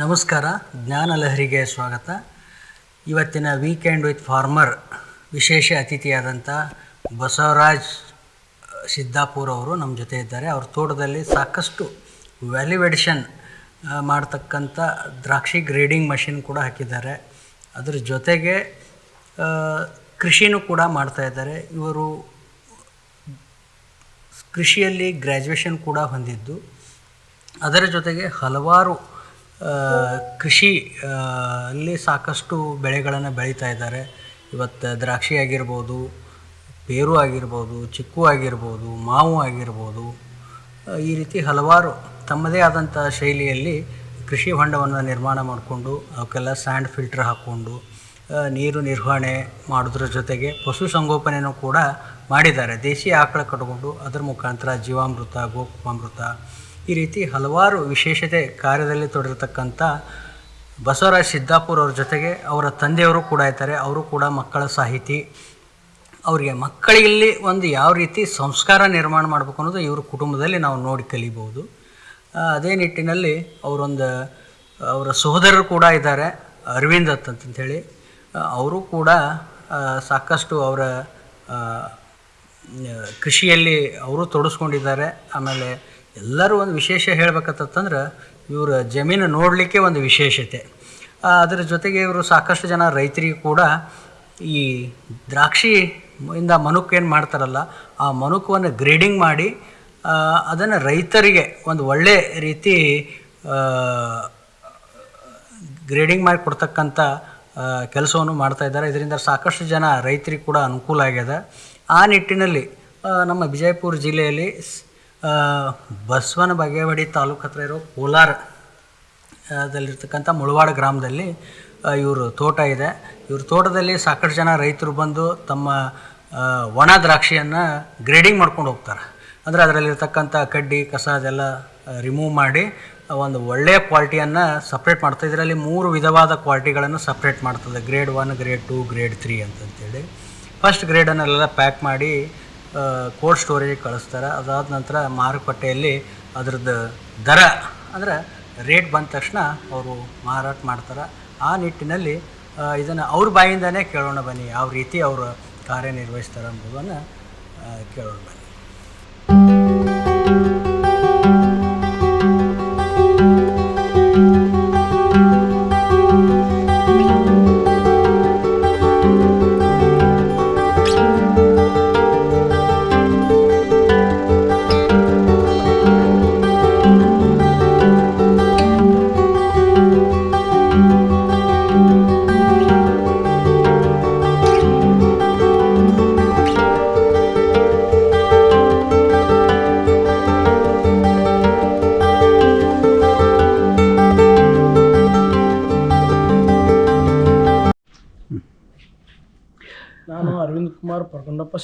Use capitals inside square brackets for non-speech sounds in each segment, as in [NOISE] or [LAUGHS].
ನಮಸ್ಕಾರ, ಜ್ಞಾನ ಲಹರಿಗೆ ಸ್ವಾಗತ. ಇವತ್ತಿನ ವೀಕೆಂಡ್ ವಿತ್ ಫಾರ್ಮರ್ ವಿಶೇಷ ಅತಿಥಿಯಾದಂಥ ಬಸವರಾಜ್ ಸಿದ್ದಾಪುರ್ ಅವರು ನಮ್ಮ ಜೊತೆ ಇದ್ದಾರೆ. ಅವ್ರ ತೋಟದಲ್ಲಿ ಸಾಕಷ್ಟು ವ್ಯಾಲ್ಯುವೇಡಿಷನ್ ಮಾಡ್ತಕ್ಕಂಥ ದ್ರಾಕ್ಷಿ ಗ್ರೇಡಿಂಗ್ ಮಷಿನ್ ಕೂಡ ಹಾಕಿದ್ದಾರೆ. ಅದರ ಜೊತೆಗೆ ಕೃಷಿನೂ ಕೂಡ ಮಾಡ್ತಾ ಇದ್ದಾರೆ. ಇವರು ಕೃಷಿಯಲ್ಲಿ ಗ್ರ್ಯಾಜುಯೇಷನ್ ಕೂಡ ಹೊಂದಿದ್ದು. ಅದರ ಜೊತೆಗೆ ಹಲವಾರು ಕೃಷಿ ಅಲ್ಲಿ ಸಾಕಷ್ಟು ಬೆಳೆಗಳನ್ನು ಬೆಳೀತಾ ಇದ್ದಾರೆ. ಇವತ್ತು ದ್ರಾಕ್ಷಿ ಆಗಿರ್ಬೋದು, ಪೇರು ಆಗಿರ್ಬೋದು, ಚಿಕ್ಕು ಆಗಿರ್ಬೋದು, ಮಾವು ಆಗಿರ್ಬೋದು ಈ ರೀತಿ ಹಲವಾರು ತಮ್ಮದೇ ಆದಂಥ ಶೈಲಿಯಲ್ಲಿ ಕೃಷಿ ಹೊಂಡವನ್ನು ನಿರ್ಮಾಣ ಮಾಡಿಕೊಂಡು, ಅವಕ್ಕೆಲ್ಲ ಸ್ಯಾಂಡ್ ಫಿಲ್ಟರ್ ಹಾಕ್ಕೊಂಡು ನೀರು ನಿರ್ವಹಣೆ ಮಾಡೋದ್ರ ಜೊತೆಗೆ ಪಶು ಪಶುಸಂಗೋಪನೆಯೂ ಕೂಡ ಮಾಡಿದ್ದಾರೆ. ದೇಶಿ ಆಕಳ ಕಟ್ಕೊಂಡು ಅದರ ಮುಖಾಂತರ ಜೀವಾಮೃತ ಗೋಪಾಮೃತ ಈ ರೀತಿ ಹಲವಾರು ವಿಶೇಷತೆ ಕಾರ್ಯದಲ್ಲಿ ತೊಡಗಿರ್ತಕ್ಕಂಥ ಬಸವರಾಜ್ ಸಿದ್ದಾಪುರ್ ಅವ್ರ ಜೊತೆಗೆ ಅವರ ತಂದೆಯವರು ಕೂಡ ಇದ್ದಾರೆ. ಅವರು ಕೂಡ ಮಕ್ಕಳ ಸಾಹಿತಿ. ಅವರಿಗೆ ಮಕ್ಕಳಿಗೆ ಒಂದು ಯಾವ ರೀತಿ ಸಂಸ್ಕಾರ ನಿರ್ಮಾಣ ಮಾಡಬೇಕು ಅನ್ನೋದು ಇವ್ರ ಕುಟುಂಬದಲ್ಲಿ ನಾವು ನೋಡಿ ಕಲಿಬೋದು ಅದೇ ನಿಟ್ಟಿನಲ್ಲಿ ಅವರೊಂದು, ಅವರ ಸಹೋದರರು ಕೂಡ ಇದ್ದಾರೆ, ಅರವಿಂದ್ ದತ್ ಅಂತಂಥೇಳಿ ಅವರು ಕೂಡ ಸಾಕಷ್ಟು ಅವರ ಕೃಷಿಯಲ್ಲಿ ಅವರು ತೊಡಸ್ಕೊಂಡಿದ್ದಾರೆ. ಆಮೇಲೆ ಎಲ್ಲರೂ ಒಂದು ವಿಶೇಷ ಹೇಳ್ಬೇಕಂತಂದ್ರೆ ಇವರ ಜಮೀನು ನೋಡಲಿಕ್ಕೆ ಒಂದು ವಿಶೇಷತೆ. ಅದರ ಜೊತೆಗೆ ಇವರು ಸಾಕಷ್ಟು ಜನ ರೈತರಿಗೆ ಕೂಡ ಈ ದ್ರಾಕ್ಷಿ ಇಂದ ಮನುಕ್ ಏನು ಮಾಡ್ತಾರಲ್ಲ, ಆ ಮನುಕವನ್ನು ಗ್ರೇಡಿಂಗ್ ಮಾಡಿ ಅದನ್ನು ರೈತರಿಗೆ ಒಂದು ಒಳ್ಳೆ ರೀತಿ ಗ್ರೇಡಿಂಗ್ ಮಾಡಿ ಕೊಡ್ತಕ್ಕಂಥ ಕೆಲಸವನ್ನು ಮಾಡ್ತಾ ಇದ್ದಾರೆ. ಇದರಿಂದ ಸಾಕಷ್ಟು ಜನ ರೈತರಿಗೆ ಕೂಡ ಅನುಕೂಲ ಆಗ್ಯದ. ಆ ನಿಟ್ಟಿನಲ್ಲಿ ನಮ್ಮ ವಿಜಯಪುರ ಜಿಲ್ಲೆಯಲ್ಲಿ ಬಸವನ ಬಗೆವಾಡಿ ತಾಲೂಕು ಹತ್ರ ಇರೋ ಕೋಲಾರ ದಲ್ಲಿರ್ತಕ್ಕಂಥ ಮುಳವಾಡ ಗ್ರಾಮದಲ್ಲಿ ಇವರು ತೋಟ ಇದೆ. ಇವ್ರ ತೋಟದಲ್ಲಿ ಸಾಕಷ್ಟು ಜನ ರೈತರು ಬಂದು ತಮ್ಮ ಒಣ ದ್ರಾಕ್ಷಿಯನ್ನು ಗ್ರೇಡಿಂಗ್ ಮಾಡ್ಕೊಂಡು ಹೋಗ್ತಾರೆ. ಅಂದರೆ ಅದರಲ್ಲಿರ್ತಕ್ಕಂಥ ಕಡ್ಡಿ, ಕಸ ಅದೆಲ್ಲ ರಿಮೂವ್ ಮಾಡಿ ಒಂದು ಒಳ್ಳೆಯ ಕ್ವಾಲಿಟಿಯನ್ನು ಸಪ್ರೇಟ್ ಮಾಡ್ತಾ ಇದರಲ್ಲಿ ಮೂರು ವಿಧವಾದ ಕ್ವಾಲಿಟಿಗಳನ್ನು ಸಪ್ರೇಟ್ ಮಾಡ್ತದೆ grade one grade two grade three ಅಂತಂತೇಳಿ. First ಗ್ರೇಡನ್ನೆಲ್ಲ ಪ್ಯಾಕ್ ಮಾಡಿ ಕೋಲ್ಡ್ ಸ್ಟೋರೇಜ್ ಕಳಿಸ್ತಾರೆ. ಅದಾದ ನಂತರ ಮಾರುಕಟ್ಟೆಯಲ್ಲಿ ಅದ್ರದ್ದು ದರ ಅಂದರೆ ರೇಟ್ ಬಂದ ತಕ್ಷಣ ಅವರು ಮಾರಾಟ ಮಾಡ್ತಾರೆ. ಆ ನಿಟ್ಟಿನಲ್ಲಿ ಇದನ್ನು ಅವ್ರ ಬಾಯಿಂದನೇ ಕೇಳೋಣ ಬನ್ನಿ ಯಾವ ರೀತಿ ಅವರು ಕಾರ್ಯನಿರ್ವಹಿಸ್ತಾರೆ ಆ, ಕೇಳೋಣ ಬನ್ನಿ.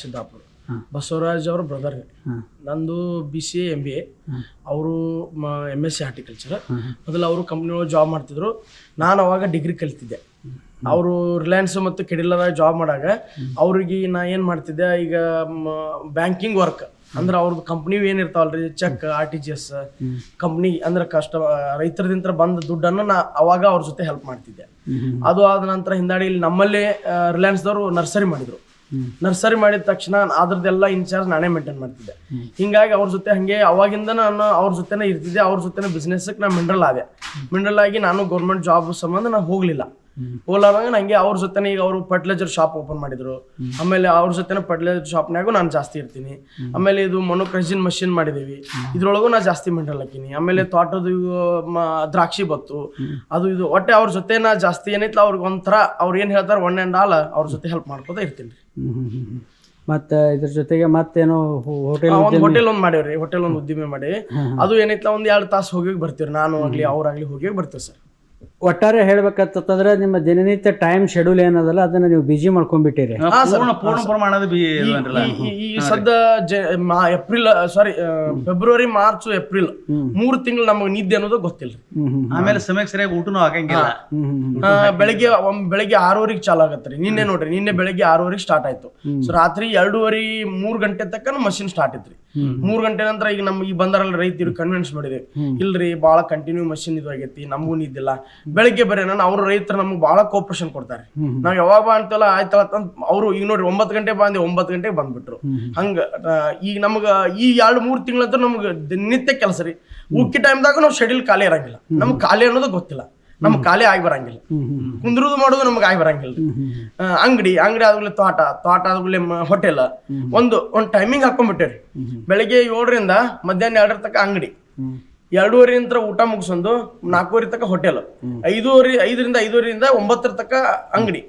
ಸಿದ್ದಾಪುರ. ಬಸವರಾಜ್ ಅವ್ರ ಬ್ರದರ್ ನಂದು B C A M B A ಅವರು ಎಂ ಎಸ್ ಸಿ ಹಾರ್ಟಿಕಲ್ಚರ್ ಮೊದಲು ಅವರು ಕಂಪ್ನಿ ಒಳಗೆ ಜಾಬ್ ಮಾಡ್ತಿದ್ರು. ನಾನು ಅವಾಗ ಡಿಗ್ರಿ ಕಲಿತಿದ್ದೆ. ಅವರು ರಿಲಯನ್ಸ್ ಮತ್ತು ಕೆಡಿಲದಾಗ ಜಾಬ್ ಮಾಡಾಗ ಅವ್ರಿಗೆ ನಾ ಏನು ಮಾಡ್ತಿದ್ದೆ ಈಗ ಬ್ಯಾಂಕಿಂಗ್ ವರ್ಕ್ ಅಂದ್ರೆ ಅವ್ರದ್ದು company ಏನಿರ್ತಾವಲ್ರಿ cheque R T G S company ಅಂದ್ರೆ ಕಷ್ಟ ರೈತರದಿಂದ ಬಂದ ದುಡ್ಡನ್ನು ನಾ ಅವಾಗ ಅವ್ರ ಜೊತೆ ಹೆಲ್ಪ್ ಮಾಡ್ತಿದ್ದೆ. ಅದು ಆದ ನಂತರ ಹಿಂದಾಡಿ ಇಲ್ಲಿ ನಮ್ಮಲ್ಲೇ ರಿಲಯನ್ಸ್ದವರು ನರ್ಸರಿ ಮಾಡಿದ್ರು. ನರ್ಸರಿ ಮಾಡಿದ ತಕ್ಷಣ ಅದ್ರದ್ದೆಲ್ಲ ಇನ್ಚಾರ್ಜ್ ನಾನೇ ಮೇಂಟೈನ್ ಮಾಡ್ತಿದ್ದೆ. ಹಿಂಗಾಗಿ ಅವ್ರ ಜೊತೆ ಹಂಗೆ ಅವಾಗಿಂದ ನಾನು ಅವ್ರ ಜೊತೆನೇ ಇರ್ತಿದ್ದೆ, ಅವ್ರ ಜೊತೆನೇ ಬಿಸ್ನೆಸ್ಗೆ ನಾನು ಮಿಂಡ್ರಲ್ ಆದೆ. ಮಿಂಡ್ರಲ್ ಆಗಿ ನಾನು ಗೌರ್ಮೆಂಟ್ ಜಾಬ್ ಸಂಬಂಧ ನಾನು ಹೋಗ್ಲಿಲ್ಲ. ಹೋಲಾಗ ನಂಗೆ ಅವ್ರ ಜೊತೆನೇ ಈಗ ಅವರು ಫರ್ಟಿಲೈಸರ್ ಶಾಪ್ ಓಪನ್ ಮಾಡಿದ್ರು. ಆಮೇಲೆ ಅವ್ರ ಜೊತೆನೇ ಫರ್ಟಿಲೈಸರ್ ಶಾಪ್ನಾಗೂ ನಾನು ಜಾಸ್ತಿ ಇರ್ತೀನಿ. ಆಮೇಲೆ ಇದು ಮೊನೋಕ್ರೈಸಿನ್ ಮಷಿನ್ ಮಾಡಿದೀವಿ. ಇದ್ರೊಳಗೂ ನಾ ಜಾಸ್ತಿ ಮೆಂಟಲ್ ಹಾಕಿನಿ. ಆಮೇಲೆ ತೋಟದ ದ್ರಾಕ್ಷಿ ಬತ್ತು. ಅದು ಇದು ಒಟ್ಟೆ ಅವ್ರ ಜೊತೆ ನಾ ಜಾಸ್ತಿ ಏನೈತ್ಲ ಅವ್ರಿಗೆ ಒಂಥರ ಅವ್ರು ಏನು ಹೇಳ್ತಾರೆ ಒನ್ ಆ್ಯಂಡ್ ಆಲ್ ಅವ್ರ ಜೊತೆ ಹೆಲ್ಪ್ ಮಾಡ್ಕೋತ ಇರ್ತೀನಿ. ರೀ ಇದರ ಇದ್ರ ಜೊತೆಗೆ ಮತ್ತೇನೋ ಹೋಟೆಲ್ ಒಂದು ಹೋಟೆಲ್ ಒಂದು ಮಾಡೇವ್ರಿ. ಹೋಟೆಲ್ ಒಂದು ಉದ್ದಿಮೆ ಮಾಡಿ. ಅದು ಏನೈತ್ಲ ಒಂದ್ ಎರಡು ತಾಸು ಹೋಗಿ ಬರ್ತೀವಿ ನಾನು ಆಗ್ಲಿ ಅವ್ರಾಗ್ಲಿ ಹೋಗಿ ಬರ್ತೀವಿ ಸರ್. ಒಟ್ಟಾರೆ ಹೇಳ್ಬೇಕಂತಂದ್ರೆ ನಿಮ್ಮ ದಿನನಿತ್ಯ ಟೈಮ್ ಶೆಡ್ಯೂಲ್ ಏನದಲ್ಲ ಅದನ್ನ ನೀವು ಬಿಜಿ ಮಾಡ್ಕೊಂಡ್ಬಿಟ್ಟಿರಿ. ಪೂರ್ಣ ಪೂರ್ಣ ಪ್ರಮಾಣದ ಬಿ ಇದು ಅನ್ರಲ್ಲ. ಈ- ಈ- ಈ ಸದ್ದ ಜ- ಮಾ- April sorry February March April ಮೂರು ತಿಂಗಳು ನಮಗೆ ನಿದ್ದೆ ಅನ್ನೋದು ಗೊತ್ತಿಲ್ಲ ಹ್ಮ್ ಹ್ಮ್ ಆಮೇಲೆ ಸಮಯಕ್ಕೆ ಸರಿಯಾಗಿ ಊಟನೂ ಆಗಂಗಿಲ್ಲ. ಹ್ಮ್ ಹ್ಮ್ ಆ, ಬೆಳಗ್ಗೆ ಒಮ್ ಬೆಳಗ್ಗೆ ಆರೂವರೆಗೆ ಚಾಲು ಆಗತ್ತೆ ನಿನ್ನೆ ನೋಡ್ರಿ ನಿನ್ನೆ ಬೆಳಗ್ಗೆ ಆರೂವರೆಗೆ ಸ್ಟಾರ್ಟ್ ಆಯ್ತು. ಸೊ ರಾತ್ರಿ ಎರಡೂವರೆ ಮೂರ್ ಗಂಟೆ ತನಕ ಮಷಿನ್ ಸ್ಟಾರ್ಟ್ ಇತ್ರಿ. ಮೂರ್ ಗಂಟೆ ನಂತರ ಈಗ ನಮ್ಗೆ ಈ ಬಂದಾರಲ್ಲ ರೈತರು ಕನ್ವಿನ್ಸ್ ಮಾಡಿದೆ. ಇಲ್ರಿ ಬಾಳ ಕಂಟಿನ್ಯೂ ಮಷಿನ್ ಇದು ಆಗೈತಿ ನಮಗೂ ನಿದ್ದಿಲ್ಲ. ಬೆಳಗ್ಗೆ ಬರೀ ನಾನು ಅವ್ರ ರೈತರು ನಮ್ಗೆ ಬಹಳ ಕೋಪರೇಷನ್ ಕೊಡ್ತಾರೆ. ನಾವ್ ಯಾವಾಗ ಬಾ ಅಂತಲ್ಲ ಆಯ್ತಲ್ಲ ಅಂತ ಅವರು ಈಗ ನೋಡ್ರಿ ಒಂಬತ್ತು ಗಂಟೆ ಬಂದೆ ಒಂಬತ್ತು ಗಂಟೆಗೆ ಬಂದ್ಬಿಟ್ರು. ಹಂಗ ಈಗ ನಮ್ಗ ಈ ಎರಡು ಮೂರ್ ತಿಂಗಳಂತೂ ನಮ್ಗೆ ದಿನನಿತ್ಯ ಕೆಲಸ ರೀ. ಉಕ್ಕಿ ಟೈಮ್ದಾಗ ನಾವು ಶೆಡ್ಯೂಲ್ ಖಾಲಿ ಇರಂಗಿಲ್ಲ. ನಮ್ಗೆ ಖಾಲಿ ಅನ್ನೋದು ಗೊತ್ತಿಲ್ಲ. ನಮ್ಗೆ ಖಾಲಿ ಆಗಿ ಬರಂಗಿಲ್ಲ. ಕುಂದ್ರುದು ಮಾಡೋದು ನಮ್ಗೆ ಆಗಿ ಬರಂಗಿಲ್ಲ. ಅಂಗಡಿ ಅಂಗಡಿ ಆದ್ಮೇಲೆ ತೋಟ ತೋಟ ಆದ್ಮೇಲೆ ಹೋಟೆಲ್ ಒಂದು ಒಂದು ಟೈಮಿಂಗ್ ಹಾಕೊಂಡ್ಬಿಟ್ಟೇರಿ ಬೆಳಿಗ್ಗೆ ಏಳರಿಂದ ಮಧ್ಯಾಹ್ನ ಎರಡರ ತನಕ ಅಂಗಡಿ. ಎರಡೂವರೆ ನಂತರ ಊಟ ಮುಗಿಸೊಂದು ನಾಲ್ಕೂವರೆ ತನಕ ಹೋಟೆಲ್ ಐದೂವರೆ ಐದರಿಂದ ಐದೂವರೆಯಿಂದ ಒಂಬತ್ತರ ತನಕ ಅಂಗಡಿ.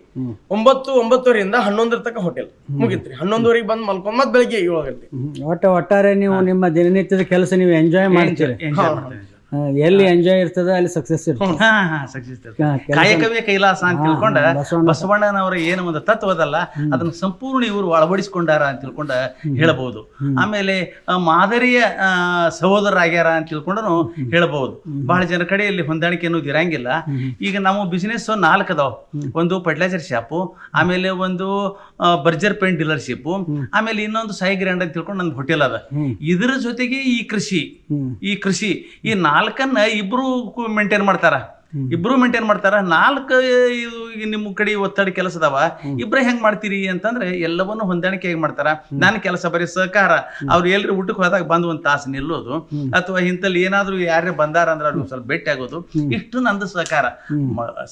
ಒಂಬತ್ತು ಒಂಬತ್ತುವರೆಯಿಂದ ಹನ್ನೊಂದರ ತನಕ ಹೋಟೆಲ್ ಮುಗಿತ್ರಿ. ಹನ್ನೊಂದುವರೆಗೆ ಬಂದು ಮಲ್ಕೊಂಡ್ ಮತ್ತೆ ಬೆಳಿಗ್ಗೆ ಏಳು ಗಂಟೆ ಹ್ಮ್. ಒಟ್ಟು ಒಟ್ಟಾರೆ ನೀವು ನಿಮ್ಮ ದಿನನಿತ್ಯದ ಕೆಲಸ ನೀವು ಎಂಜಾಯ್ ಮಾಡ್ತೀರಿ. ಎಲ್ಲಿ ಎಂಜಾಯ್ ಇರ್ತದೆ ಅಲ್ಲಿ ಸಕ್ಸಸ್ ಇರ್ತದೆ. ಹಾ ಹಾ ಕಾಯಕವೇ ಕೈಲಾಸ ಅಂತ ತಿಳ್ಕೊಂಡ ಬಸವಣ್ಣ- ಬಸವಣ್ಣನವರ ಏನು ಒಂದು ತತ್ವದಲ್ಲ ಅದನ್ನ ಸಂಪೂರ್ಣ ಇವರು ಅಳವಡಿಸಿಕೊಂಡಾರ ಅಂತ ತಿಳ್ಕೊಂಡ ಹೇಳಬಹುದು ಆಮೇಲೆ ಮಾದರಿಯ ಸಹೋದರ ಆಗ್ಯಾರ ಅಂತ ತಿಳ್ಕೊಂಡನು ಹೇಳಬಹುದು ಬಹಳ ಜನ ಕಡೆಯಲ್ಲಿ ಹೊಂದಾಣಿಕೆ ಅನ್ನೋದು ಇರಂಗಿಲ್ಲ. ಈಗ ನಮ್ಮ ಬಿಸಿನೆಸ್ ನಾಲ್ಕು ಅದಾವ. ಒಂದು ಫರ್ಟಿಲೈಸರ್ ಶಾಪು ಆಮೇಲೆ ಒಂದು ಬರ್ಜರ್ ಪೇಂಟ್ ಡೀಲರ್ಶಿಪ್ ಆಮೇಲೆ ಇನ್ನೊಂದು ಸಾಯಿ ಗ್ರ್ಯಾಂಡ್ ಅಂತ ತಿಳ್ಕೊಂಡು ನಂದು ಹೋಟೆಲ್ ಅದ. ಇದರ ಜೊತೆಗೆ ಈ ಕೃಷಿ ಈ ಕೃಷಿ ಈ ನಾಲ್ಕನ್ನ ಇಬ್ರು ಮೇಂಟೈನ್ ಮಾಡ್ತಾರ. ಇಬ್ರು ಮೇಂಟೈನ್ ಮಾಡ್ತಾರ. ನಾಲ್ಕು ಇದು ನಿಮ್ಮ ಕಡೆ ಒತ್ತಡ ಕೆಲಸ ಅದಾವ. ಇಬ್ರ ಹೆಂಗ್ ಮಾಡ್ತೀರಿ ಅಂತಂದ್ರೆ ಎಲ್ಲವನ್ನು ಹೊಂದಾಣಿಕೆ ಹೇಗೆ ಮಾಡ್ತಾರ? ನನ್ನ ಕೆಲಸ ಬರೀ ಸಹಕಾರ. ಅವ್ರು ಎಲ್ರಿ ಊಟಕ್ಕೆ ಹೋದಾಗ ಬಂದು ಒಂದ್ ತಾಸು ನಿಲ್ಲೋದು. ಅಥವಾ ಇಂಥಲ್ಲಿ ಏನಾದ್ರು ಯಾರೇ ಬಂದಾರ ಅಂದ್ರೆ ಅವ್ರಿಗೆ ಸ್ವಲ್ಪ ಭೇಟಿ ಆಗೋದು. ಇಷ್ಟು ನಂದು ಸಹಕಾರ.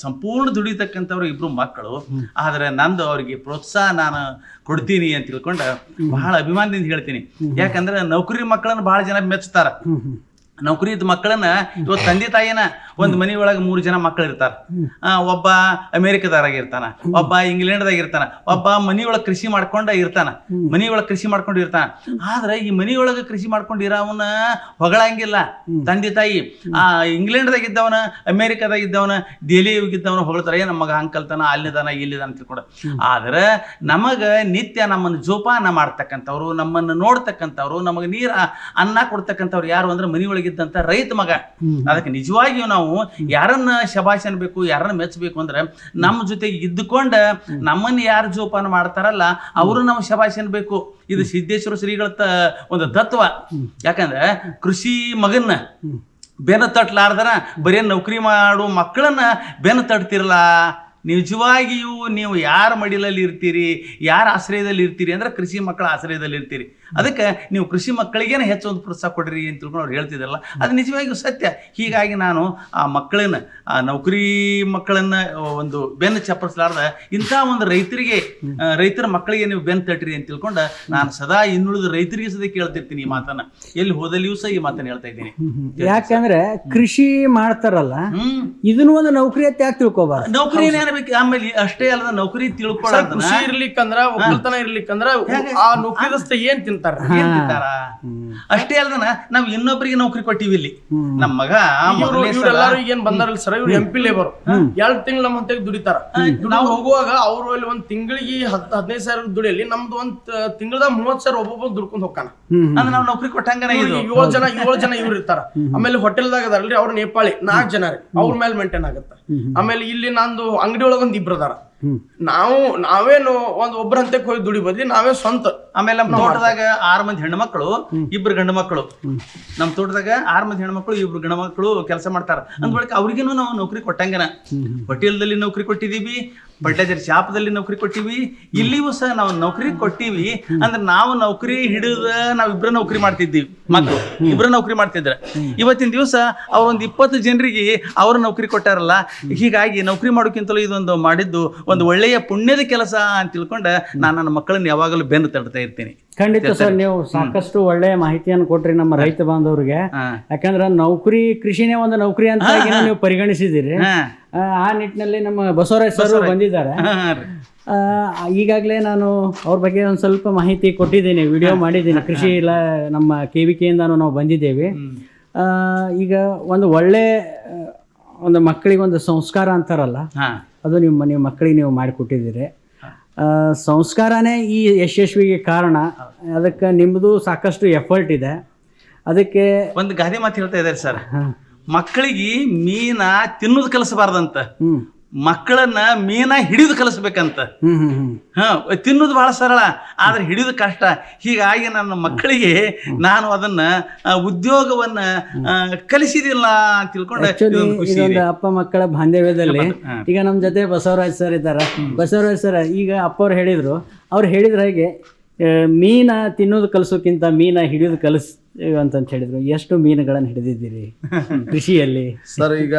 ಸಂಪೂರ್ಣ ದುಡಿತಕ್ಕಂಥವ್ರು ಇಬ್ರು ಮಕ್ಕಳು. ಆದ್ರೆ ನಂದು ಅವ್ರಿಗೆ ಪ್ರೋತ್ಸಾಹ ನಾನು ಕೊಡ್ತೀನಿ ಅಂತ ತಿಳ್ಕೊಂಡ ಬಹಳ ಅಭಿಮಾನದಿಂದ ಹೇಳ್ತೀನಿ. ಯಾಕಂದ್ರೆ ನೌಕರಿ ಮಕ್ಕಳನ್ನ ಬಹಳ ಜನ ಮೆಚ್ತಾರ. ನೌಕರಿ ಇದ್ದ ಮಕ್ಕಳನ್ನ ಇವತ್ತು ತಂದೆ ತಾಯಿನ ಒಂದು ಮನಿ ಒಳಗೆ ಮೂರು ಜನ ಮಕ್ಕಳು ಇರ್ತಾರ. ಆ, ಒಬ್ಬ ಅಮೇರಿಕದಾರಾಗ ಇರ್ತಾನ ಒಬ್ಬ ಇಂಗ್ಲೆಂಡ್ದಾಗ ಇರ್ತಾನ ಒಬ್ಬ ಮನೆಯೊಳಗೆ ಕೃಷಿ ಮಾಡ್ಕೊಂಡ ಇರ್ತಾನ ಮನೆಯೊಳಗೆ ಕೃಷಿ ಮಾಡ್ಕೊಂಡು ಇರ್ತಾನ. ಆದ್ರೆ ಈ ಮನೆಯೊಳಗೆ ಕೃಷಿ ಮಾಡ್ಕೊಂಡು ಇರೋವನ ಹೊಗಳಂಗಿಲ್ಲ. ತಂದೆ ತಾಯಿ ಆ ಇಂಗ್ಲೆಂಡ್ದಾಗ ಇದ್ದವನ ಅಮೇರಿಕಾದಾಗ ಇದ್ದವನ ದೆಹಲಿಯಾಗಿದ್ದವನ ಹೊಗಳ್ತಾರ. ಏ ನಮಗ ಮಗ ಅಂಕಲ್ತನ ಅಲ್ಲಿದಾನ ಇಲ್ಲಿದಾನ ತಿಳ್ಕೊಂಡು. ಆದ್ರೆ ನಮಗ ನಿತ್ಯ ನಮ್ಮನ್ನು ಜೋಪಾನ ಮಾಡ್ತಕ್ಕಂಥವ್ರು ನಮ್ಮನ್ನು ನೋಡ್ತಕ್ಕಂಥವ್ರು ನಮಗೆ ನೀರ ಅನ್ನ ಕೊಡ್ತಕ್ಕಂಥವ್ರು ಯಾರು ಅಂದ್ರೆ ಮನಿ ಒಳಗಿದ್ದಂಥ ರೈತ ಮಗ. ಅದಕ್ಕೆ ನಿಜವಾಗಿಯೂ ನಾವು ಯಾರನ್ನ ಶಬಾಷ್ ಅನ್ಬೇಕು ಯಾರನ್ನ ಮೆಚ್ಚಬೇಕು ಅಂದ್ರೆ ನಮ್ಮ ಜೊತೆಗೆ ಇದ್ದುಕೊಂಡ ನಮ್ಮನ್ನ ಯಾರು ಜೋಪಾನ ಮಾಡ್ತಾರಲ್ಲ, ಅವರು ನಾವು ಶಬಾಷ್ ಅನ್ಬೇಕು ಇದು ಸಿದ್ದೇಶ್ವರ ಶ್ರೀಗಳ ಒಂದು ತತ್ವ. ಯಾಕಂದ್ರೆ ಕೃಷಿ ಮಗನ್ನ ಬೆನ್ನು ತಟ್ಲಾರ್ದನ ಬರೀ ನೌಕರಿ ಮಾಡು ಮಕ್ಕಳನ್ನ ಬೆನ್ನ ತಟ್ತಿರಲ್ಲ. ನಿಜವಾಗಿಯೂ ನೀವು ಯಾರ ಮಡಿಲಲ್ಲಿ ಇರ್ತೀರಿ? ಯಾರ ಆಶ್ರಯದಲ್ಲಿ ಇರ್ತೀರಿ ಅಂದ್ರೆ ಕೃಷಿ ಮಕ್ಕಳ ಆಶ್ರಯದಲ್ಲಿ ಇರ್ತೀರಿ. ಅದಕ್ಕೆ ನೀವು ಕೃಷಿ ಮಕ್ಕಳಿಗೇನೆ ಹೆಚ್ಚು ಒಂದು ಪ್ರೋತ್ಸಾಹ ಕೊಡ್ರಿ ಅಂತ ತಿಳ್ಕೊಂಡು ಅವ್ರು ಹೇಳ್ತಿದ್ರಲ್ಲ. ಅದು ನಿಜವಾಗಿಯೂ ಸತ್ಯ. ಹೀಗಾಗಿ ನಾನು ಆ ಮಕ್ಕಳನ್ನ ಆ ನೌಕರಿ ಮಕ್ಕಳನ್ನ ಒಂದು ಬೆನ್ನು ಚಪ್ಪರಿಸಲಾರ್ದ ಇಂಥ ಒಂದು ರೈತರಿಗೆ ರೈತರ ಮಕ್ಕಳಿಗೆ ನೀವು ಬೆನ್ನು ತಟ್ಟ್ರಿ ಅಂತ ತಿಳ್ಕೊಂಡ ನಾನು ಸದಾ ಇನ್ನುಳಿದ ರೈತರಿಗೆ ಸದಾ ಕೇಳ್ತಿರ್ತೀನಿ ಈ ಮಾತನ್ನ. ಎಲ್ಲಿ ಹೋದಲ್ಲಿಯೂ ಸಹ ಈ ಮಾತನ್ನ ಹೇಳ್ತಾ ಇದ್ದೀನಿ. ಯಾಕಂದ್ರೆ ಕೃಷಿ ಮಾಡ್ತಾರಲ್ಲ ಇದನ್ನು ಒಂದು ನೌಕರಿ ಅಂತ ಯಾಕೆ ತಿಳ್ಕೊಬಾರ್ದು? ನೌಕರಿ ಏನಾಗಬೇಕು ಆಮೇಲೆ ಅಷ್ಟೇ ಅಲ್ಲದ ನೌಕರಿ ತಿಳ್ಕೊಳ್ಳೋದನ್ನ. ಕೃಷಿ ಇರ್ಲಿಕ್ಕಂದ್ರ ಒಕ್ಕಲ್ತನ ಇರ್ಲಿಕ್ಕಂದ್ರ ಆ ನೌಕರಿದಸ್ತ ಏನ್ ತಿಂತಾರ? ಏನ್ ತಿಂತಾರ? ಅಷ್ಟೇ ಅಲ್ದನ ನಾವ್ ಇನ್ನೊಬ್ರಿಗೆ ನೌಕರಿ ಕೊಟ್ಟಿವಿ ಇಲ್ಲಿ. ನಮ್ಮ ಮಗ ಏನ್ ಬಂದಾರಲ್ಲ ಸರ್ ಇವ್ರು ಎಂ ಪಿ ಲೇಬರ್ ಎರಡ್ ತಿಂಗಳು ನಮ್ಮ ಅಂತೇಳಿ ದುಡಿತಾರ. ನಾವು ಹೋಗುವಾಗ ಅವ್ರು ಅಲ್ಲಿ ಒಂದ್ ತಿಂಗಳಿಗೆ ಹತ್ತು ಹದಿನೈದು ಸಾವಿರ ದುಡಿಯಲ್ಲಿ ನಮ್ದು ಒಂದ್ ತಿಂಗಳದ ಮೂವತ್ ಸಾವಿರ ಒಬ್ಬೊಬ್ಬ ದುಡ್ಕೊಂಡ್ ಹೋಗ್ತಾನ. ಅಂದ್ರೆ ನಾವ್ ನೌಕರಿ ಕೊಟ್ಟಂಗನ ಇದು. ಏಳು ಜನ ಏಳು ಜನ ಇವ್ರು ಇರ್ತಾರ. ಆಮೇಲೆ ಹೋಟೆಲ್ದಾಗ ಅದಾರಲ್ರಿ ಅವ್ರು ನೇಪಾಳಿ. ನಾಲ್ಕು ಜನ ರೀ. ಅವ್ರ ಮೇಲೆ ಮೇಂಟೈನ್ ಆಗುತ್ತೆ. ಆಮೇಲೆ ಇಲ್ಲಿ ನಂದು ಅಂಗಡಿ ಒಳಗ ಒಂದ್ ಇಬ್ರು ಅದಾರ. ನಾವು ನಾವೇನು ಒಂದ್ ಒಬ್ರ ಹಂತಕ್ಕೆ ಹೋಗಿ ದುಡಿ ಬದ್ಲಿ ನಾವೇ ಸ್ವಂತ. ಆಮೇಲೆ ನಮ್ಮ ತೋಟದಾಗ ಆರ್ ಮಂದಿ ಹೆಣ್ಣು ಮಕ್ಕಳು ಇಬ್ರು ಗಂಡು ಮಕ್ಕಳು ನಮ್ಮ ತೋಟದಾಗ ಆರ್ ಮಂದಿ ಹೆಣ್ಣು ಮಕ್ಕಳು ಇಬ್ರು ಗಂಡು ಮಕ್ಕಳು ಕೆಲಸ ಮಾಡ್ತಾರ. ಅಂದ ಬಳಿಕ ಅವ್ರಿಗೇನು ನಾವು ನೌಕರಿ ಕೊಟ್ಟಂಗನ. ಹೋಟೆಲ್ದಲ್ಲಿ ನೌಕರಿ ಕೊಟ್ಟಿದೀವಿ ಫರ್ಟಿಲೈಸರ್ ಶಾಪದಲ್ಲಿ ನೌಕರಿ ಕೊಟ್ಟಿವಿ ಇಲ್ಲಿಯೂ ಸಹ ನಾವು ನೌಕರಿ ಕೊಟ್ಟಿವಿ. ಅಂದ್ರೆ ನಾವು ನೌಕರಿ ಹಿಡಿದ ನಾವ್ ಇಬ್ರ ನೌಕರಿ ಮಾಡ್ತಿದ್ದೀವಿ ಮಕ್ಕಳು ಇಬ್ರ ನೌಕರಿ ಮಾಡ್ತಿದ್ರ. ಇವತ್ತಿನ ದಿವಸ ಒಂದ ಇಪ್ಪತ್ತು ಜನರಿಗೆ ಅವ್ರ ನೌಕರಿ ಕೊಟ್ಟಾರಲ್ಲ. ಹೀಗಾಗಿ ನೌಕರಿ ಮಾಡೋಕ್ಕಿಂತಲೂ ಇದೊಂದು ಮಾಡಿದ್ದು ಒಂದು ಒಳ್ಳೆಯ ಪುಣ್ಯದ ಕೆಲಸ ಅಂತ ತಿಳ್ಕೊಂಡ ನಾನು ನನ್ನ ಮಕ್ಕಳನ್ನ ಯಾವಾಗಲೂ ಬೆನ್ನು ತಡ್ತಾ ಇರ್ತೀನಿ. ಖಂಡಿತ ಸರ್ ನೀವು ಸಾಕಷ್ಟು ಒಳ್ಳೆಯ ಮಾಹಿತಿಯನ್ನು ಕೊಟ್ರಿ ನಮ್ಮ ರೈತ ಬಾಂಧವರಿಗೆ. ಯಾಕಂದ್ರೆ ನೌಕರಿ ಕೃಷಿನೇ ಒಂದು ನೌಕರಿ ಅಂತ ನೀವು ಪರಿಗಣಿಸಿದಿರಿ. ಆ, ನಿಟ್ಟಿನಲ್ಲಿ ನಮ್ಮ ಬಸವರಾಜ್ ಸರ್ ಬಂದಿದ್ದಾರೆ. ಈಗಾಗಲೇ ನಾನು ಅವ್ರ ಬಗ್ಗೆ ಒಂದು ಸ್ವಲ್ಪ ಮಾಹಿತಿ ಕೊಟ್ಟಿದ್ದೀನಿ ವಿಡಿಯೋ ಮಾಡಿದ್ದೀನಿ. ಕೃಷಿ ಇಲ್ಲ ನಮ್ಮ ಕೆ ವಿ ಕೆಯಿಂದನೂ ನಾವು ಬಂದಿದ್ದೇವೆ. ಆ, ಈಗ ಒಂದು ಒಳ್ಳೆ ಒಂದು ಮಕ್ಕಳಿಗೆ ಒಂದು ಸಂಸ್ಕಾರ ಅಂತಾರಲ್ಲ ಅದು ನಿಮ್ಮ ನಿಮ್ಮ ಮಕ್ಕಳಿಗೆ ನೀವು ಮಾಡಿಕೊಟ್ಟಿದ್ದೀರಿ. ಸಂಸ್ಕಾರನೇ ಈ ಯಶಸ್ವಿಗೆ ಕಾರಣ. ಅದಕ್ಕೆ ನಿಮ್ಮದು ಸಾಕಷ್ಟು ಎಫರ್ಟ್ ಇದೆ. ಅದಕ್ಕೆ ಒಂದು ಗಾದೆ ಮಾತು ಹೇಳ್ತಾ ಇದ್ದಾರೆ ಸರ್. ಮಕ್ಕಳಿಗೆ ಮೀನ ತಿನ್ನೋದು ಕಲಿಸಬಾರ್ದಂತ. ಹ್ಞೂ ಮಕ್ಕಳನ್ನ ಮೀನ ಹಿಡಿದು ಕಲಿಸ್ಬೇಕಂತ. ಹಾ ತಿನ್ನೋದು ಬಹಳ ಸರಳ ಆದ್ರೆ ಹಿಡಿದು ಕಷ್ಟ. ಹೀಗಾಗಿ ನನ್ನ ಮಕ್ಕಳಿಗೆ ನಾನು ಅದನ್ನ ಉದ್ಯೋಗವನ್ನ ಆ, ಕಲಿಸಿದಿಲ್ಲ ಅಂತ ತಿಳ್ಕೊಂಡು ಅಪ್ಪ ಮಕ್ಕಳ ಬಾಂಧವ್ಯದಲ್ಲಿ ಈಗ ನಮ್ಮ ಜೊತೆ ಬಸವರಾಜ್ ಸರ್ ಇದ್ದಾರ. ಬಸವರಾಜ್ ಸರ್ ಈಗ ಅಪ್ಪ ಅವ್ರು ಹೇಳಿದ್ರು ಅವ್ರು ಹೇಳಿದ್ರ ಹಾಗೆ ಆ, ಮೀನ ತಿನ್ನೋದು ಕಲಿಸೋಕ್ಕಿಂತ ಮೀನ ಹಿಡಿದು ಕಲಿಸ್ ಅಂತಂತ ಹೇಳಿದ್ರು. ಎಷ್ಟು ಮೀನುಗಳನ್ನು ಹಿಡಿದಿದ್ದೀರಿ [LAUGHS] ಕೃಷಿಯಲ್ಲಿ? ಸರ್ ಈಗ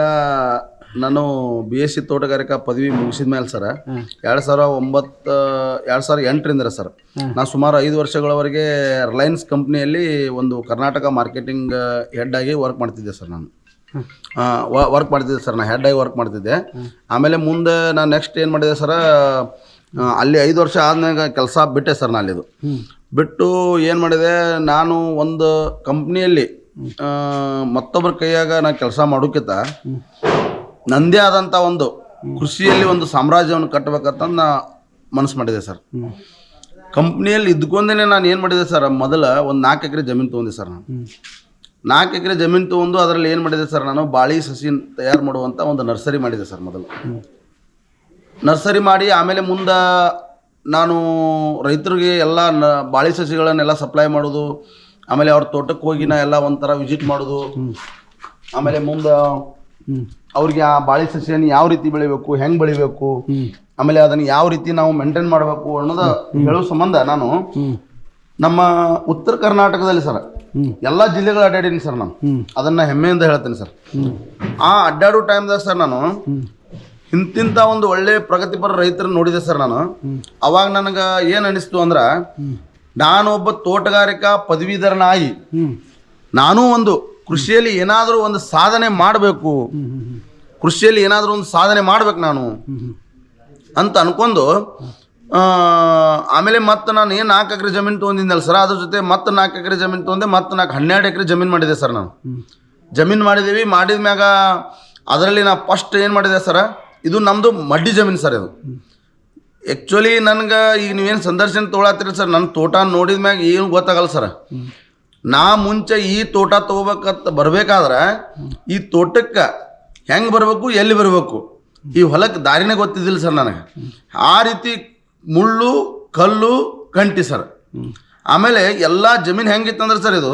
ನಾನು ಬಿ ಎಸ್ ಸಿ ತೋಟಗಾರಿಕಾ ಪದವಿ ಮುಗಿಸಿದ ಮೇಲೆ ಸರ್ ಎರಡು ಸಾವಿರ ಒಂಬತ್ತು ಎರಡು ಸಾವಿರ ಎಂಟರಿಂದ ಸರ್. ನಾನು ಸುಮಾರು ಐದು ವರ್ಷಗಳವರೆಗೆ ರಿಲಯನ್ಸ್ ಕಂಪ್ನಿಯಲ್ಲಿ ಒಂದು ಕರ್ನಾಟಕ ಮಾರ್ಕೆಟಿಂಗ್ ಹೆಡ್ ಆಗಿ ವರ್ಕ್ ಮಾಡ್ತಿದ್ದೆ ಸರ್ ನಾನು. ವರ್ಕ್ ಮಾಡ್ತಿದ್ದೆ ಸರ್ ನಾನು ಹೆಡ್ ಆಗಿ ವರ್ಕ್ ಮಾಡ್ತಿದ್ದೆ. ಆಮೇಲೆ ಮುಂದೆ ನಾನು ನೆಕ್ಸ್ಟ್ ಏನು ಮಾಡಿದೆ ಸರ ಅಲ್ಲಿ ಐದು ವರ್ಷ ಆದಮೇಲೆ ಕೆಲಸ ಬಿಟ್ಟೆ ಸರ್ ನಾನು ಅಲ್ಲಿದು. ಬಿಟ್ಟು ಏನು ಮಾಡಿದೆ ನಾನು ಒಂದು ಕಂಪ್ನಿಯಲ್ಲಿ ಮತ್ತೊಬ್ಬರ ಕೈಯಾಗ ನಾನು ಕೆಲಸ ಮಾಡೋಕ್ಕಿಂತ ನಂದೇ ಆದಂಥ ಒಂದು ಕೃಷಿಯಲ್ಲಿ ಒಂದು ಸಾಮ್ರಾಜ್ಯವನ್ನು ಕಟ್ಟಬೇಕಂತ ನಾ ಮನಸ್ಸು ಮಾಡಿದೆ ಸರ್. ಕಂಪ್ನಿಯಲ್ಲಿ ಇದ್ಕೊಂಡೇ ನಾನು ಏನು ಮಾಡಿದೆ ಸರ್ ಮೊದಲ ಒಂದು ನಾಲ್ಕು ಎಕರೆ ಜಮೀನು ತೊಗೊಂಡೆ ಸರ್ ನಾನು. ನಾಲ್ಕು ಎಕರೆ ಜಮೀನು ತೊಗೊಂಡು ಅದರಲ್ಲಿ ಏನು ಮಾಡಿದೆ ಸರ್ ನಾನು ಬಾಳಿ ಸಸಿ ತಯಾರು ಮಾಡುವಂಥ ಒಂದು ನರ್ಸರಿ ಮಾಡಿದೆ ಸರ್ ಮೊದಲು. ನರ್ಸರಿ ಮಾಡಿ ಆಮೇಲೆ ಮುಂದೆ ನಾನು ರೈತರಿಗೆ ಎಲ್ಲ ನ ಬಾಳಿ ಸಸಿಗಳನ್ನೆಲ್ಲ ಸಪ್ಲೈ ಮಾಡೋದು ಆಮೇಲೆ ಅವ್ರ ತೋಟಕ್ಕೆ ಹೋಗಿ ನಾ ಎಲ್ಲ ಒಂಥರ ವಿಸಿಟ್ ಮಾಡೋದು. ಆಮೇಲೆ ಮುಂದೆ ಅವ್ರಿಗೆ ಆ ಬಾಳೆ ಸಸಿಯನ್ನು ಯಾವ ರೀತಿ ಬೆಳಿಬೇಕು ಹೆಂಗ್ ಬೆಳಿಬೇಕು ಆಮೇಲೆ ಅದನ್ನ ಯಾವ ರೀತಿ ನಾವು ಮೇಂಟೈನ್ ಮಾಡಬೇಕು ಅನ್ನೋದ ಹೇಳೋ ಸಂಬಂಧ ನಾನು. ನಮ್ಮ ಉತ್ತರ ಕರ್ನಾಟಕದಲ್ಲಿ ಸರ್ ಎಲ್ಲ ಜಿಲ್ಲೆಗಳು ಅಡ್ಡಾಡೀನಿ ಸರ್ ನಾನು. ಅದನ್ನ ಹೆಮ್ಮೆಯಿಂದ ಹೇಳ್ತೀನಿ ಸರ್. ಆ ಅಡ್ಡಾಡೋ ಟೈಮ್ದಾಗ ಸರ್ ನಾನು ಇಂತಿಂತ ಒಂದು ಒಳ್ಳೆ ಪ್ರಗತಿಪರ ರೈತರನ್ನ ನೋಡಿದೆ ಸರ್ ನಾನು. ಅವಾಗ ನನಗೆ ಏನು ಅನಿಸ್ತು ಅಂದ್ರೆ ನಾನು ಒಬ್ಬ ತೋಟಗಾರಿಕಾ ಪದವೀಧರನಾಗಿ ನಾನೂ ಒಂದು ಕೃಷಿಯಲ್ಲಿ ಏನಾದರೂ ಒಂದು ಸಾಧನೆ ಮಾಡಬೇಕು. ಕೃಷಿಯಲ್ಲಿ ಏನಾದರೂ ಒಂದು ಸಾಧನೆ ಮಾಡ್ಬೇಕು ನಾನು. ಅಂತ ಅನ್ಕೊಂಡು ಆಮೇಲೆ ಮತ್ತೆ ನಾನು ಏನು ನಾಲ್ಕು ಎಕರೆ ಜಮೀನು ತೊಗೊಂಡಿದ್ದಲ್ಲ ಸರ್, ಅದ್ರ ಜೊತೆ ಮತ್ತೆ ನಾಲ್ಕು ಎಕರೆ ಜಮೀನು ತೊಗೊಂಡೆ, ಮತ್ತೆ ನಾಲ್ಕು ಹನ್ನೆರಡು ಎಕರೆ ಜಮೀನು ಮಾಡಿದೆ ಸರ್ ನಾನು. ಜಮೀನು ಮಾಡಿದ್ದೀವಿ ಮಾಡಿದ ಮ್ಯಾಗ ಅದರಲ್ಲಿ ನಾ ಫಸ್ಟ್ ಏನು ಮಾಡಿದೆ ಸರ್, ಇದು ನಮ್ಮದು ಮಡ್ಡಿ ಜಮೀನು ಸರ್ ಇದು. ಆ್ಯಕ್ಚುಲಿ ನನಗೆ ಈಗ ನೀವೇನು ಸಂದರ್ಶನ ತೊಗೊಳತ್ತೀರಿ ಸರ್ ನನ್ನ ತೋಟ ನೋಡಿದ ಮ್ಯಾಗ ಏನು ಗೊತ್ತಾಗಲ್ಲ ಸರ್. ನಾ ಮುಂಚೆ ಈ ತೋಟ ತಗೋಬೇಕಂತ ಬರ್ಬೇಕಾದ್ರೆ ಈ ತೋಟಕ್ಕೆ ಹೆಂಗೆ ಬರಬೇಕು, ಎಲ್ಲಿ ಬರಬೇಕು? ಈ ಹೊಲಕ್ಕೆ ದಾರಿನೇ ಗೊತ್ತಿದ್ದಿಲ್ಲ ಸರ್ ನನಗೆ. ಆ ರೀತಿ ಮುಳ್ಳು, ಕಲ್ಲು ಕಂಟಿ ಸರ್. ಆಮೇಲೆ ಎಲ್ಲ ಜಮೀನು ಹೆಂಗಿತ್ತಂದ್ರೆ ಸರ್ ಇದು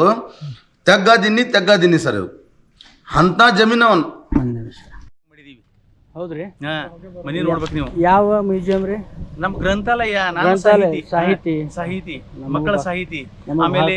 ತೆಗ್ಗದಿನ್ನಿ ದಿನ್ನಿ, ತೆಗ್ಗ ದಿನ್ನಿ ಸರ್ ಇದು. ಅಂಥ ಜಮೀನು ಅವನು. ಹೌದ್ರಿ? ಹಾ ಮನಿ ನೋಡ್ಬೇಕು ನೀವು. ಯಾವ ಮ್ಯೂಸಿಯಂ ರೀ? ನಮ್ ಗ್ರಂಥಾಲಯ ನಾನು ಗ್ರಂಥಾಲಯ, ಸಾಹಿತಿ. ಸಾಹಿತಿ. ಹಾ, ಸಾಹಿತಿ ಮಕ್ಕಳ ಸಾಹಿತಿ. ನಮಗ್ ಆಮೇಲೆ.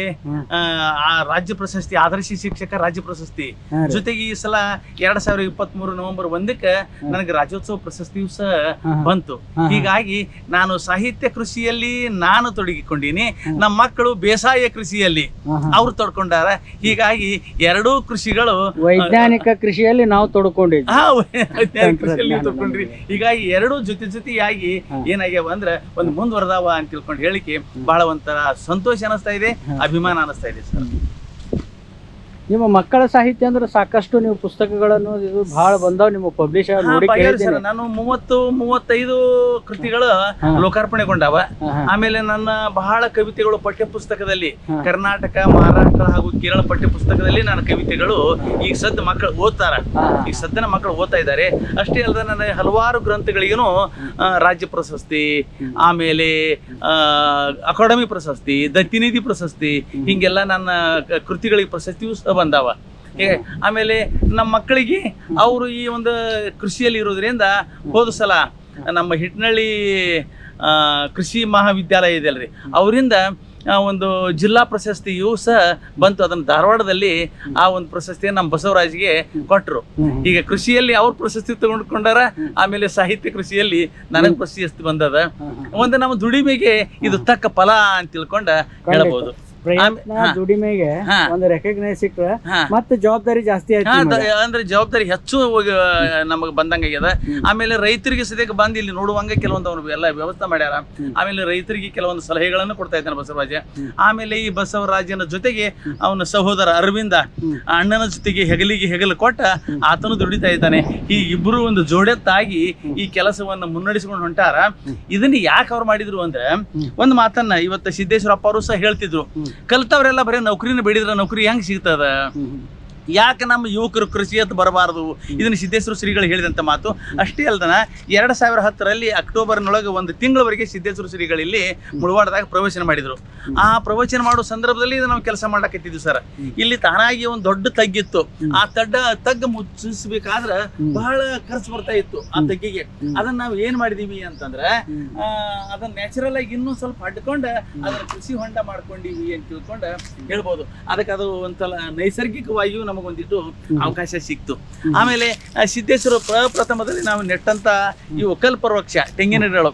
ಆ, ಆ ರಾಜ್ಯ ಪ್ರಶಸ್ತಿ ಆದರ್ಶ ಶಿಕ್ಷಕ ರಾಜ್ಯ ಪ್ರಶಸ್ತಿ. ಹಾ ರೀ. ಜೊತೆಗೆ ಈ ಸಲ ಎರಡ್ ಸಾವಿರ ಇಪ್ಪತ್ತ್ ಮೂರು ನವೆಂಬರ್ ಒಂದಕ್ಕ ನನಗೆ ರಾಜ್ಯೋತ್ಸವ ಪ್ರಶಸ್ತಿಯು ಸಹ ಹಾ. ಬಂತು. ಹಾ. ಹೀಗಾಗಿ ನಾನು ಸಾಹಿತ್ಯ ಕೃಷಿಯಲ್ಲಿ ನಾನು ತೊಡಗಿಕೊಂಡಿನಿ. ನಮ್ಮ ಮಕ್ಕಳು ಬೇಸಾಯ ಕೃಷಿಯಲ್ಲಿ ಹಾ, ಹಾ. ಅವ್ರು ತೊಡ್ಕೊಂಡಾರ. ಹೀಗಾಗಿ ಎರಡೂ ಕೃಷಿಗಳು ವೈಜ್ಞಾನಿಕ ಕೃಷಿಯಲ್ಲಿ ನಾವು ತೊಡ್ಕೊಂಡಿದ್ವಿ. ಹಾ, ವೈಜ್ಞಾನಿಕ ಕೃಷಿಯಲ್ಲಿ ನೀವು ತಗೊಂಡ್ರಿ. ಹೀಗಾಗಿ ಎರಡು ಜೊತೆ ಜೊತೆಯಾಗಿ ಏನಾಗ್ಯಾವ ಅಂದ್ರೆ ಒಂದು ಮುಂದುವರೆದಾವ ಅಂತ ತಿಳ್ಕೊಂಡು ಹೇಳಿಕೆ ಬಹಳ ಒಂಥರ ಸಂತೋಷ ಅನಿಸ್ತಾ ಇದೆ ಅಭಿಮಾನ ಅನಿಸ್ತಾ ಇದೆ ಸರ್. ನಿಮ್ಮ ಮಕ್ಕಳ ಸಾಹಿತ್ಯ ಅಂದ್ರೆ ಸಾಕಷ್ಟು ನೀವು ಪುಸ್ತಕಗಳನ್ನು ಇದು ಬಹಳ ಬಂದಾವ್ ನಿಮ್ಮ ಪಬ್ಲಿಷರ್ ನೋಡಿ ನಾನು ಮೂವತ್ತು ಮೂವತ್ತೈದು ಕೃತಿಗಳು ಲೋಕಾರ್ಪಣೆಗೊಂಡಾವ ಆಮೇಲೆ ನನ್ನ ಬಹಳ ಕವಿತೆಗಳು ಪಠ್ಯ ಪುಸ್ತಕದಲ್ಲಿ ಕರ್ನಾಟಕ ಮಹಾರಾಷ್ಟ್ರ ಹಾಗೂ ಕೇರಳ ಪಠ್ಯ ಪುಸ್ತಕದಲ್ಲಿ ನನ್ನ ಕವಿತೆಗಳು ಈಗ ಸದ್ದ ಮಕ್ಕಳು ಓದ್ತಾರ. ಈಗ ಸದ್ಯನ ಮಕ್ಕಳು ಓದ್ತಾ ಇದ್ದಾರೆ. ಅಷ್ಟೇ ಅಲ್ಲದೆ ನನ್ನ ಹಲವಾರು ಗ್ರಂಥಗಳಿಗೂ ರಾಜ್ಯ ಪ್ರಶಸ್ತಿ ಆಮೇಲೆ ಆ, ಅಕಾಡೆಮಿ ಪ್ರಶಸ್ತಿ ದತ್ತಿನಿಧಿ ಪ್ರಶಸ್ತಿ ಹಿಂಗೆಲ್ಲ ನನ್ನ ಕ- ಕೃತಿಗಳಿಗೆ ಪ್ರಶಸ್ತಿಯೂ ಬಂದಾವ. ಆಮೇಲೆ ನಮ್ಮ ಮಕ್ಕಳಿಗೆ ಅವರು ಈ ಒಂದು ಕೃಷಿಯಲ್ಲಿ ಇರೋದ್ರಿಂದ ಹೋದ ಸಲ ನಮ್ಮ ಹಿಟ್ನಳ್ಳಿ ಕೃಷಿ ಮಹಾವಿದ್ಯಾಲಯ ಇದೆಯಲ್ರಿ ಅವರಿಂದ ಒಂದು ಜಿಲ್ಲಾ ಪ್ರಶಸ್ತಿಯೂ ಸಹ ಬಂತು. ಅದನ್ನು ಧಾರವಾಡದಲ್ಲಿ ಆ ಒಂದು ಪ್ರಶಸ್ತಿಯನ್ನು ನಮ್ಮ ಬಸವರಾಜ್ಗೆ ಕೊಟ್ಟರು ಈಗ ಕೃಷಿಯಲ್ಲಿ ಅವ್ರ ಪ್ರಶಸ್ತಿ ತಗೊಂಡ್ಕೊಂಡಾರ ಆಮೇಲೆ ಸಾಹಿತ್ಯ ಕೃಷಿಯಲ್ಲಿ ನನಗೆ ಪ್ರಶಸ್ತಿ ಬಂದದ. ಒಂದು ನಮ್ಮ ದುಡಿಮೆಗೆ ಇದು ತಕ್ಕ ಫಲ ಅಂತ ತಿಳ್ಕೊಂಡ ಹೇಳಬಹುದು ಪ್ರಯತ್ನ. ದುಡಿಮೆಗೆ. ಒಂದು ರೆಕಗ್ನೈಸ್ ಸಿಕ್ಕ್ರೆ. ಮತ್ತೆ ಜವಾಬ್ದಾರಿ ಜಾಸ್ತಿ ಆಯ್ತು ಅಂದ್ರೆ ಜವಾಬ್ದಾರಿ ಹೆಚ್ಚು ನಮಗೆ ಬಂದಂಗ ಆಗ್ಯದ. ಆಮೇಲೆ ರೈತರಿಗೆ ಸದ್ಯಕ್ಕೆ ಬಂದು ಇಲ್ಲಿ ನೋಡುವಂಗ ಕೆಲವೊಂದು ಅವ್ರು ಎಲ್ಲ ವ್ಯವಸ್ಥೆ ಮಾಡ್ಯಾರ. ಆಮೇಲೆ ರೈತರಿಗೆ ಕೆಲವೊಂದು ಸಲಹೆಗಳನ್ನು ಕೊಡ್ತಾ ಇದ್ದಾನೆ ಬಸವರಾಜ ಆಮೇಲೆ ಈ ಬಸವರಾಜನ ಜೊತೆಗೆ ಅವನ ಸಹೋದರ ಅರವಿಂದ ಅಣ್ಣನ ಜೊತೆಗೆ ಹೆಗಲಿಗೆ ಹೆಗಲು ಕೊಟ್ಟ ಆತನು ದುಡಿತಾ ಇದ್ದಾನೆ. ಈ ಇಬ್ಬರು ಒಂದು ಜೋಡೆತ್ತಾಗಿ ಈ ಕೆಲಸವನ್ನು ಮುನ್ನಡೆಸಿಕೊಂಡು ಹೊಂಟಾರ. ಇದನ್ನ ಯಾಕೆ ಅವ್ರು ಮಾಡಿದ್ರು ಅಂದ್ರೆ ಒಂದು ಮಾತನ್ನ ಇವತ್ತು ಸಿದ್ದೇಶ್ವರಪ್ಪ ಅವರು ಸಹ ಹೇಳ್ತಿದ್ರು. ಕಲ್ತವ್ರೆಲ್ಲ ಬರೀ ನೌಕರಿನ ಬೇಡಿದ್ರೆ ನೌಕರಿ ಹೆಂಗೆ ಸಿಗ್ತದ? ಯಾಕೆ ನಮ್ಮ ಯುವಕರು ಕೃಷಿ ಅಂತ ಬರಬಾರದು? ಇದನ್ನು ಸಿದ್ದೇಶ್ವರ ಶ್ರೀಗಳು ಹೇಳಿದಂಥ ಮಾತು. ಅಷ್ಟೇ ಅಲ್ದನ, ಎರಡು ಸಾವಿರ ಹತ್ತರಲ್ಲಿ ಅಕ್ಟೋಬರ್ನೊಳಗೆ ಒಂದು ತಿಂಗಳವರೆಗೆ ಸಿದ್ದೇಶ್ವರ ಶ್ರೀಗಳು ಇಲ್ಲಿ ಮುಳವಾಡದಾಗ ಪ್ರವಚನ ಮಾಡಿದರು. ಆ ಪ್ರವಚನ ಮಾಡೋ ಸಂದರ್ಭದಲ್ಲಿ ನಾವು ಕೆಲಸ ಮಾಡಕತ್ತಿದ್ವಿ ಸರ್. ಇಲ್ಲಿ ತಾನಾಗಿ ಒಂದು ದೊಡ್ಡ ತಗ್ಗಿತ್ತು ಆ ತಡ್ಡ, ತಗ್ಗ ಮುಚ್ಚಿಸ್ಬೇಕಾದ್ರೆ ಬಹಳ ಖರ್ಚು ಬರ್ತಾ ಇತ್ತು ಆ ತಗ್ಗಿಗೆ. ಅದನ್ನ ನಾವು ಏನ್ ಮಾಡಿದೀವಿ ಅಂತಂದ್ರೆ ಅದನ್ನ ನ್ಯಾಚುರಲ್ ಆಗಿ ಇನ್ನೂ ಸ್ವಲ್ಪ ಅಡ್ಕೊಂಡ ಅದನ್ನ ಕೃಷಿ ಹೊಂಡ ಮಾಡ್ಕೊಂಡಿವಿ ಅಂತ ತಿಳ್ಕೊಂಡು ಹೇಳ್ಬೋದು. ಅದಕ್ಕೆ ಅದು ಒಂದ್ಸಲ ನೈಸರ್ಗಿಕವಾಗಿಯೂ ನಮಗೊಂದಿಟ್ಟು ಅವಕಾಶ ಸಿಕ್ತು. ಆಮೇಲೆ ಸಿದ್ದೇಶ್ವರ ಪ್ರಪ್ರಥಮದಲ್ಲಿ ನಾವು ನೆಟ್ಟಂತ ಈ ಒಕ್ಕಲ್ ಪರ್ವಕ್ಷ ತೆಂಗಿನ ಗಿಡಗಳು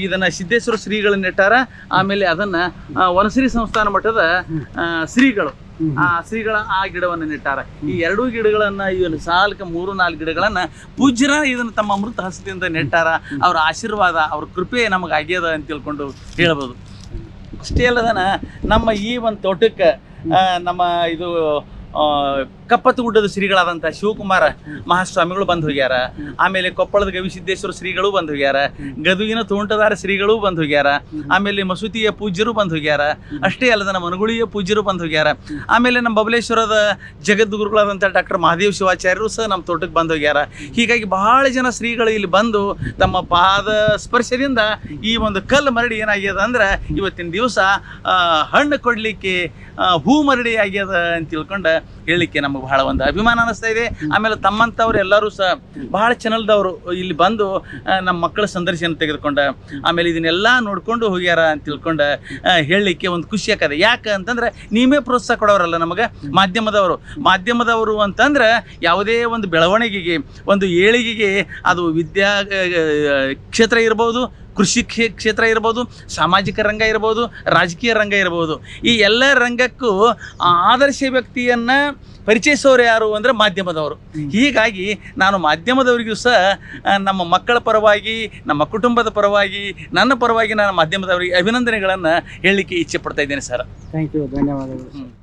ಇದನ್ನ ಸಿದ್ದೇಶ್ವರ ಶ್ರೀಗಳು ನೆಟ್ಟಾರ. ಆಮೇಲೆ ಅದನ್ನ ವನಶ್ರೀ ಸಂಸ್ಥಾನ ಮಠದ ಶ್ರೀಗಳು. ಆ ಶ್ರೀಗಳ ಆ ಗಿಡವನ್ನು ನೆಟ್ಟಾರ. ಈ ಎರಡೂ ಗಿಡಗಳನ್ನ ಇವನು ಸಾಲ್ಕ ಮೂರು ನಾಲ್ಕು ಗಿಡಗಳನ್ನ ಪೂಜ್ಯರ ಇದನ್ನ ತಮ್ಮ ಅಮೃತ ಹಸ್ತದಿಂದ ನೆಟ್ಟಾರ. ಅವ್ರ ಆಶೀರ್ವಾದ ಅವ್ರ ಕೃಪೆ ನಮಗೆ ಆಗ್ಯದ ಅಂತ ತಿಳ್ಕೊಂಡು ಹೇಳ್ಬೋದು. ಅಷ್ಟೇ ಅಲ್ಲದನ ನಮ್ಮ ಈ ಒಂದು ತೋಟಕ್ಕೆ ಆ, ನಮ್ಮ ಇದು ಆ, ಕಪ್ಪತ್ತು ಗುಡ್ಡದ ಶ್ರೀಗಳಾದಂಥ ಶಿವಕುಮಾರ ಮಹಾಸ್ವಾಮಿಗಳು ಬಂದು ಹೋಗ್ಯಾರ. ಆಮೇಲೆ ಕೊಪ್ಪಳದ ಗವಿಸಿದ್ದೇಶ್ವರ ಶ್ರೀಗಳು ಬಂದು ಹೋಗ್ಯಾರ. ಗದುಗಿನ ತೋಂಟದಾರ ಶ್ರೀಗಳು ಬಂದು ಹೋಗ್ಯಾರ. ಆಮೇಲೆ ಮಸೂತಿಯ ಪೂಜ್ಯರು ಬಂದು ಹೋಗ್ಯಾರ. ಅಷ್ಟೇ ಅಲ್ಲದ ನಮ್ಮ ಮನಗುಳಿಯ ಪೂಜ್ಯರು ಬಂದು ಹೋಗ್ಯಾರ. ಆಮೇಲೆ ನಮ್ಮ ಬಬಲೇಶ್ವರದ ಜಗದ್ಗುರುಗಳಾದಂಥ ಡಾಕ್ಟರ್ ಮಹಾದೇವ್ ಶಿವಾಚಾರ್ಯರು ಸಹ ನಮ್ಮ ತೋಟಕ್ಕೆ ಬಂದು ಹೋಗ್ಯಾರ. ಹೀಗಾಗಿ ಬಹಳ ಜನ ಶ್ರೀಗಳು ಇಲ್ಲಿ ಬಂದು ತಮ್ಮ ಪಾದ ಸ್ಪರ್ಶದಿಂದ ಈ ಒಂದು ಕಲ್ಲು ಮರಡಿ ಏನಾಗ್ಯದ ಅಂದ್ರೆ ಇವತ್ತಿನ ದಿವಸ ಹಣ್ಣು ಕೊಡಲಿಕ್ಕೆ ಹೂ ಮರಡಿ ಆಗ್ಯದ ಅಂತ ತಿಳ್ಕೊಂಡು ಹೇಳಲಿಕ್ಕೆ ನಮಗೆ ಬಹಳ ಒಂದು ಅಭಿಮಾನ ಅನ್ನಿಸ್ತಾ ಇದೆ. ಆಮೇಲೆ ತಮ್ಮಂಥವ್ರು ಎಲ್ಲರೂ ಸಹ ಬಹಳ ಚಾನಲ್ದವರು ಇಲ್ಲಿ ಬಂದು ನಮ್ಮ ಮಕ್ಕಳ ಸಂದರ್ಶನ ತೆಗೆದುಕೊಂಡ, ಆಮೇಲೆ ಇದನ್ನೆಲ್ಲ ನೋಡ್ಕೊಂಡು ಹೋಗ್ಯಾರ ಅಂತ ತಿಳ್ಕೊಂಡು ಹೇಳಲಿಕ್ಕೆ ಒಂದು ಖುಷಿ ಆಕದೆ ಯಾಕೆ ಅಂತಂದ್ರೆ ನೀವೇ ಪ್ರೋತ್ಸಾಹ ಕೊಡೋರಲ್ಲ ನಮಗೆ, ಮಾಧ್ಯಮದವರು. ಮಾಧ್ಯಮದವರು ಅಂತಂದ್ರೆ ಯಾವುದೇ ಒಂದು ಬೆಳವಣಿಗೆಗೆ, ಒಂದು ಏಳಿಗೆಗೆ ಅದು ವಿದ್ಯಾ ಕ್ಷೇತ್ರ ಇರ್ಬೋದು, ಕೃಷಿ ಕ್ಷೇ- ಕ್ಷೇತ್ರ ಇರ್ಬೋದು, ಸಾಮಾಜಿಕ ರಂಗ ಇರ್ಬೋದು, ರಾಜಕೀಯ ರಂಗ ಇರ್ಬೋದು. ಈ ಎಲ್ಲ ರಂಗಕ್ಕೂ ಆದರ್ಶ ವ್ಯಕ್ತಿಯನ್ನ ಪರಿಚಯಿಸೋರು ಯಾರು ಅಂದರೆ ಮಾಧ್ಯಮದವರು. ಹೀಗಾಗಿ ನಾನು ಮಾಧ್ಯಮದವರಿಗೂ ಸಹ ನಮ್ಮ ಮಕ್ಕಳ ಪರವಾಗಿ ನಮ್ಮ ಕುಟುಂಬದ ಪರವಾಗಿ ನನ್ನ ಪರವಾಗಿ ನಾನು ಮಾಧ್ಯಮದವರಿಗೆ ಅಭಿನಂದನೆಗಳನ್ನು ಹೇಳಲಿಕ್ಕೆ ಇಚ್ಛೆ ಪಡ್ತಾ ಇದ್ದೇನೆ ಸರ್. ಥ್ಯಾಂಕ್ ಯು ಧನ್ಯವಾದಗಳು.